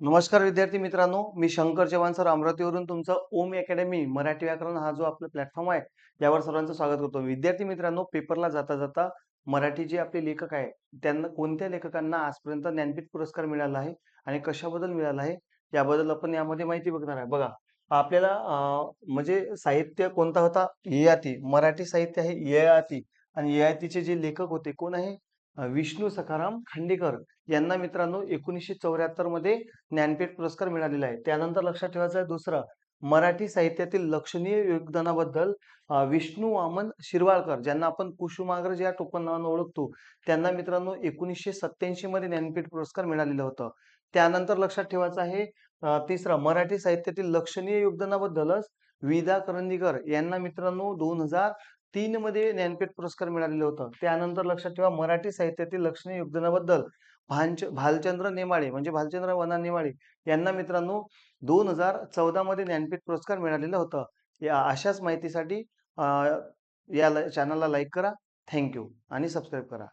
नमस्कार विद्यार्थी मित्रांनो मी शंकर चव्हाण सर अमरावतीवरून तुमचं ओम अकॅडमी मराठी व्याकरण हा जो आपला प्लॅटफॉर्म आहे यावर सर्वांचं स्वागत करतो. विद्यार्थी मित्रांनो पेपरला जाता जाता मराठी जे आपले लेखक आहे त्यांना कोणत्या लेखकांना आजपर्यंत ज्ञानपीठ पुरस्कार मिळाला आहे आणि कशाबद्दल मिळाला आहे याबद्दल आपण यामध्ये माहिती बघणार आहे. बघा आपल्याला म्हणजे साहित्य कोणता होता? ययाती मराठी साहित्य आहे ययाती आणि ययातीचे जे लेखक होते कोण आहे? विष्णू सखाराम खांडेकर यांना मित्रांनो एकोणीसशे चौऱ्याहत्तरमध्ये ज्ञानपीठ पुरस्कार मिळालेला आहे. त्यानंतर लक्षात ठेवायचं आहे दुसरं मराठी साहित्यातील लक्षणीय योगदानाबद्दल विष्णू वामन शिरवाळकर ज्यांना आपण कुसुमाग्रज या टोपण नावानं ओळखतो त्यांना मित्रांनो एकोणीसशे सत्याऐंशी मध्ये ज्ञानपीठ पुरस्कार मिळालेलं होतं. त्यानंतर लक्षात ठेवायचं आहे तिसरा मराठी साहित्यातील लक्षणीय योगदानाबद्दलच विदा करंदीकर यांना मित्रांनो दोन हजार तीन मध्ये ज्ञानपीठ पुरस्कार मिळालेलं होतं. त्यानंतर लक्षात ठेवा मराठी साहित्यातील लक्षणीय योगदानाबद्दल भांच भालचंद्र नेमाडे म्हणजे भालचंद्र वना नेमाडे यांना मित्रांनो दोन हजार चौदा मध्ये ज्ञानपीठ पुरस्कार मिळालेलं होतं. या अशाच माहितीसाठी या चॅनलला लाईक करा. थँक्यू आणि सबस्क्राईब करा.